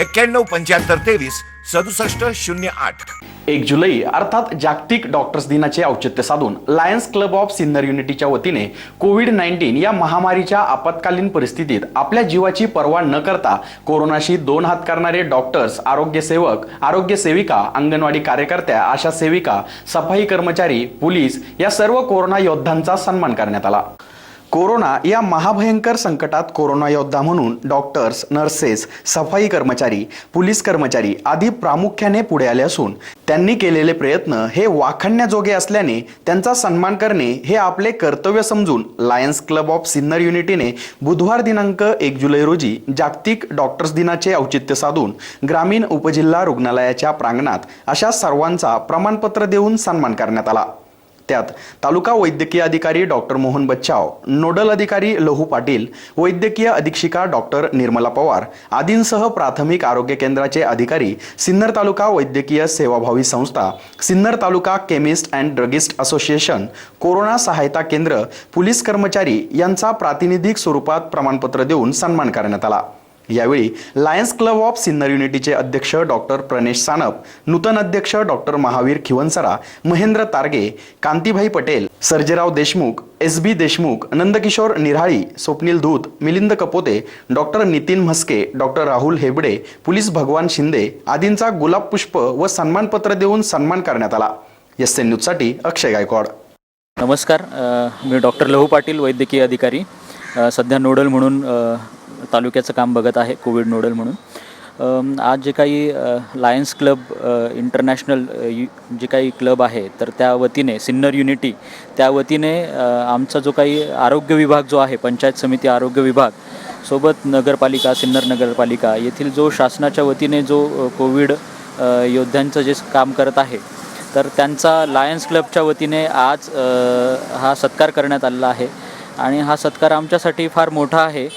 एक्क्याण्णव पंच्याहत्तर तेवीस सदुसष्ट शून्य आठ. एक जुलै अर्थात जागतिक डॉक्टर्स दिनाचे औचित्य साधून लायन्स क्लब ऑफ सिन्नर युनिटीच्या वतीने कोविड नाईन्टीन या महामारीच्या आपत्कालीन परिस्थितीत आपल्या जीवाची पर्वा न करता कोरोनाशी दोन हात करणारे डॉक्टर्स आरोग्य सेवक आरोग्य सेविका अंगणवाडी कार्यकर्त्या आशा सेविका सफाई कर्मचारी पोलीस या सर्व कोरोना योद्धांचा सन्मान करण्यात आला. कोरोना या महाभयंकर संकटात कोरोना योद्धा म्हणून डॉक्टर्स नर्सेस सफाई कर्मचारी पोलीस कर्मचारी आदी प्रामुख्याने पुढे आले असून त्यांनी केलेले प्रयत्न हे वाखणण्याजोगे असल्याने त्यांचा सन्मान करणे हे आपले कर्तव्य समजून लायन्स क्लब ऑफ सिन्नर युनिटीने बुधवार दिनांक एक जुलै रोजी जागतिक डॉक्टर्स दिनाचे औचित्य साधून ग्रामीण उपजिल्हा रुग्णालयाच्या प्रांगणात अशा सर्वांचा प्रमाणपत्र देऊन सन्मान करण्यात आला. त्यात तालुका वैद्यकीय अधिकारी डॉक्टर मोहन बच्चाव नोडल अधिकारी लहू पाटील वैद्यकीय अधीक्षिका डॉक्टर निर्मला पवार आदींसह प्राथमिक आरोग्य केंद्राचे अधिकारी सिन्नर तालुका वैद्यकीय सेवाभावी संस्था Sinnar taluka chemist and druggist association corona सहायता केंद्र पोलीस कर्मचारी यांचा प्रातिनिधिक स्वरूपात प्रमाणपत्र देऊन सन्मान करण्यात आला. यावेळी लायन्स क्लब ऑफ सिन्नर युनिटीचे अध्यक्ष डॉक्टर प्रणेश सानप नूतन अध्यक्ष doctor Mahavir Khivansara Mahendra Targe Kantibhai Patel Sarjerao Deshmukh S B Deshmukh Nandkishor Nirali Swapnil Dhoot Milind Kapote doctor Nitin Mhaske doctor Rahul Hebde police Bhagwan Shinde आदींचा गुलाब पुष्प व सन्मानपत्र देऊन सन्मान करण्यात आला. एस एन न्यूजसाठी अक्षय गायकवाड. नमस्कार मी डॉक्टर लहू पाटील वैद्यकीय अधिकारी सध्या नोडल म्हणून तालुक्याचं काम बघत आहे कोविड नोडल म्हणून. आज जे काही लायन्स क्लब इंटरनॅशनल जे काही क्लब आहे तर त्या वतीने सिन्नर युनिटी त्या वतीने आमचा जो काही आरोग्य विभाग जो आहे पंचायत समिती आरोग्य विभाग सोबत नगरपालिका सिन्नर नगरपालिका येथील जो शासनाच्या वतीने जो कोविड योद्ध्यांचं जे काम करत आहे तर त्यांचा लायन्स क्लबच्या वतीने आज हा सत्कार करण्यात आलेला आहे. आणि हा सत्कार आमच्यासाठी फार मोठा आहे.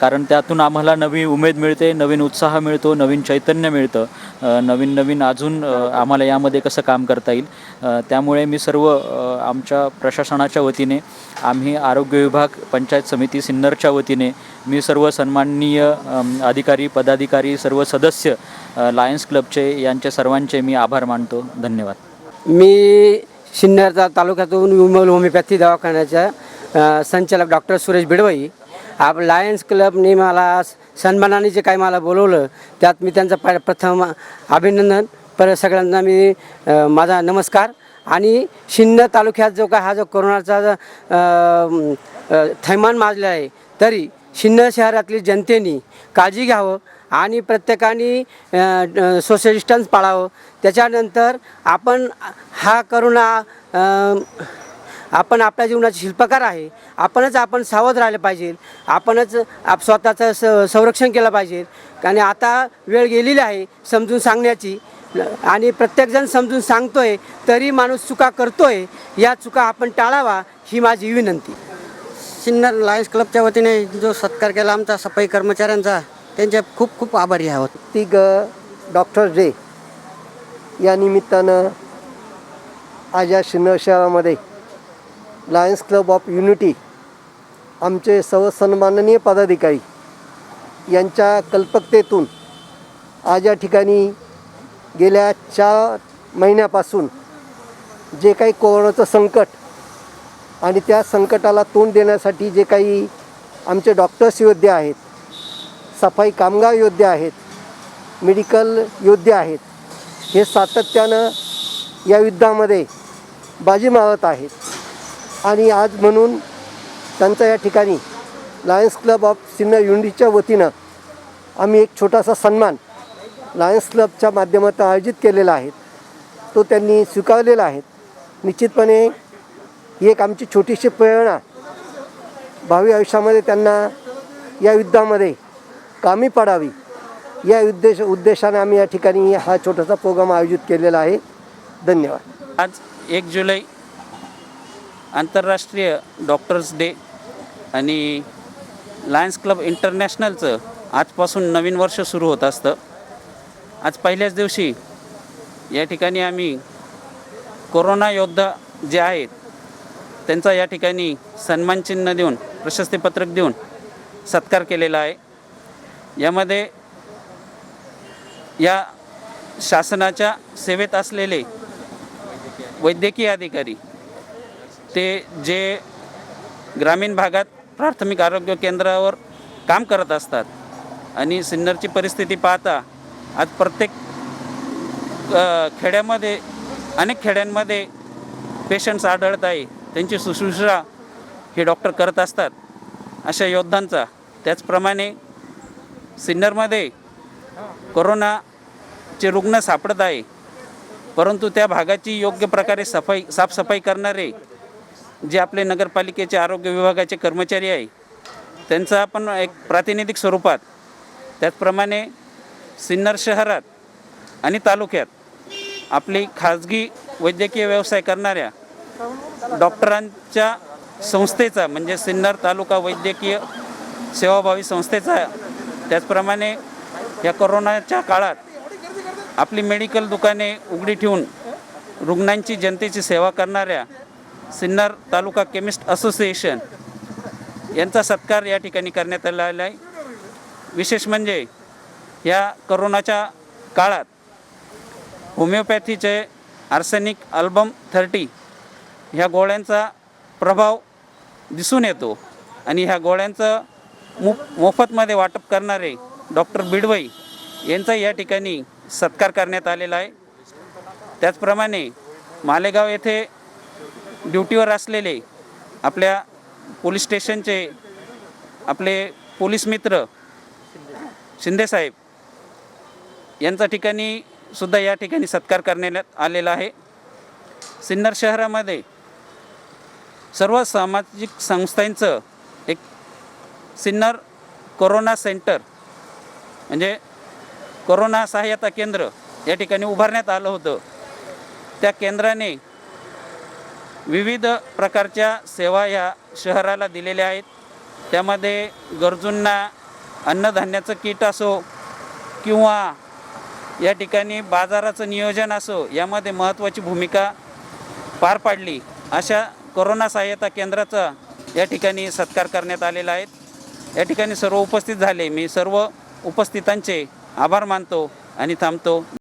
कारण त्यातून आम्हाला नवी उमेद मिळते नवीन उत्साह मिळतो नवीन चैतन्य मिळतं. नवीन नवीन अजून आम्हाला यामध्ये कसं काम करता येईल. त्यामुळे मी सर्व आमच्या प्रशासनाच्या वतीने आम्ही आरोग्य विभाग पंचायत समिती सिन्नरच्या वतीने मी सर्व सन्माननीय अधिकारी पदाधिकारी सर्व सदस्य लायन्स क्लबचे यांच्या सर्वांचे मी आभार मानतो. धन्यवाद. मी सिन्नरचा तालुक्यातून विमल होमिओपॅथी दवाखान्याच्या संचालक डॉक्टर सुरेश भिडवई आप लायन्स क्लबने मला सन्मानाने जे काही मला बोलवलं त्यात मी त्यांचं प प्रथम अभिनंदन पर सगळ्यांना मी माझा नमस्कार. आणि शिन्न तालुक्यात जो काय हा जो कोरोनाचा जो, थैमान माजला आहे तरी शिन्न शहरातली जनतेनी काळजी घ्यावं आणि प्रत्येकाने सोशल डिस्टन्स पाळावं. त्याच्यानंतर आपण हा करोना आपण आपल्या जीवनाचे शिल्पकार आहे. आपणच आपण सावध राहिलं पाहिजे. आपणच आप स्वतःचं स संरक्षण केलं पाहिजे. आणि आता वेळ गेलेली आहे समजून सांगण्याची. आणि प्रत्येकजण समजून सांगतोय तरी माणूस चुका करतोय या चुका आपण टाळावा ही माझी विनंती. सिन्नर लायन्स क्लबच्या वतीने जो सत्कार केला आमचा सफाई कर्मचाऱ्यांचा त्यांचे खूप खूप आभारी आहोत. तिग डॉक्टर डे या निमित्तानं आज या सिन्नर शहरामध्ये लायन्स क्लब ऑफ युनिटी आमचे सर्व सन्माननीय पदाधिकारी यांच्या कल्पकतेतून आज या ठिकाणी गेल्या चार महिन्यापासून जे काही कोरोनाचं संकट आणि त्या संकटाला तोंड देण्यासाठी जे काही आमचे डॉक्टर्स योद्धे आहेत सफाई कामगार योद्धे आहेत मेडिकल योद्धे आहेत हे सातत्यानं या युद्धामध्ये बाजी मारत आहेत. आणि आज म्हणून त्यांचा या ठिकाणी लायन्स क्लब ऑफ सिन्नर युनिटीच्या वतीनं आम्ही एक छोटासा सन्मान लायन्स क्लबच्या माध्यमातून आयोजित केलेला आहे. तो त्यांनी स्वीकारलेला आहे. निश्चितपणे ही एक आमची छोटीशी प्रेरणा भावी आयुष्यामध्ये त्यांना या युद्धामध्ये कामी पडावी या उद्देश उद्देशाने आम्ही या ठिकाणी हा छोटासा प्रोग्राम आयोजित केलेला आहे. धन्यवाद. आज एक जुलै आंतरराष्ट्रीय डॉक्टर्स डे आणि लायन्स क्लब इंटरनॅशनलचं आजपासून नवीन वर्ष सुरू होत असतं. आज पहिल्याच दिवशी या ठिकाणी आम्ही कोरोना योद्धा जे आहेत त्यांचा या ठिकाणी सन्मानचिन्ह देऊन प्रशस्तीपत्रक देऊन सत्कार केलेला आहे. यामध्ये या शासनाच्या सेवेत असलेले वैद्यकीय अधिकारी ते जे ग्रामीण भागात प्राथमिक आरोग्य केंद्रावर काम करत असतात आणि सिन्नरची परिस्थिती पाहता आज प्रत्येक खेड्यामध्ये अनेक खेड्यांमध्ये पेशंट्स आढळत आहे. त्यांची शुश्रूषा हे डॉक्टर करत असतात. अशा योद्धांचा त्याचप्रमाणे सिन्नरमध्ये कोरोनाचे रुग्ण सापडत आहे. परंतु त्या भागाची योग्य प्रकारे सफाई साफसफाई करणारे जे आपले नगरपालिकेचे आरोग्य विभागाचे कर्मचारी आहे त्यांचा आपण एक प्रातिनिधिक स्वरूपात त्याचप्रमाणे सिन्नर शहरात आणि तालुक्यात आपली खाजगी वैद्यकीय व्यवसाय करणाऱ्या डॉक्टरांच्या संस्थेचा म्हणजे सिन्नर तालुका वैद्यकीय सेवाभावी संस्थेचा त्याचप्रमाणे या कोरोनाच्या काळात आपली मेडिकल दुकाने उघडी ठेवून रुग्णांची जनतेची सेवा करणाऱ्या सिन्नर तालुका केमिस्ट असोसिएशन यांचा सत्कार या ठिकाणी करण्यात आलेला आहे. विशेष म्हणजे या करोनाच्या काळात होमिओपॅथीचे आर्सेनिक अल्बम थर्टी ह्या गोळ्यांचा प्रभाव दिसून येतो आणि ह्या गोळ्यांचं मु मोफतमध्ये वाटप करणारे डॉक्टर बिडवई यांचा या ठिकाणी सत्कार करण्यात आलेला आहे. त्याचप्रमाणे मालेगाव येथे ड्युटीवर असलेले आपल्या पोलीस स्टेशनचे आपले पोलीस मित्र शिंदेसाहेब यांचा ठिकाणी सुद्धा या ठिकाणी सत्कार करण्यात आलेला आहे. सिन्नर शहरामध्ये सर्व सामाजिक संस्थांचं एक सिन्नर कोरोना सेंटर म्हणजे कोरोना सहाय्यता केंद्र या ठिकाणी उभारण्यात आलं होतं. त्या केंद्राने विविध प्रकारच्या सेवा या शहराला दिलेल्या आहेत. त्यामध्ये गरजूंना अन्नधान्याचं किट असो किंवा या ठिकाणी बाजाराचं नियोजन असो यामध्ये महत्त्वाची भूमिका पार पाडली. अशा करोना सहाय्यता केंद्राचा या ठिकाणी सत्कार करण्यात आलेला आहे. या ठिकाणी सर्व उपस्थित झाले. मी सर्व उपस्थितांचे आभार मानतो आणि थांबतो.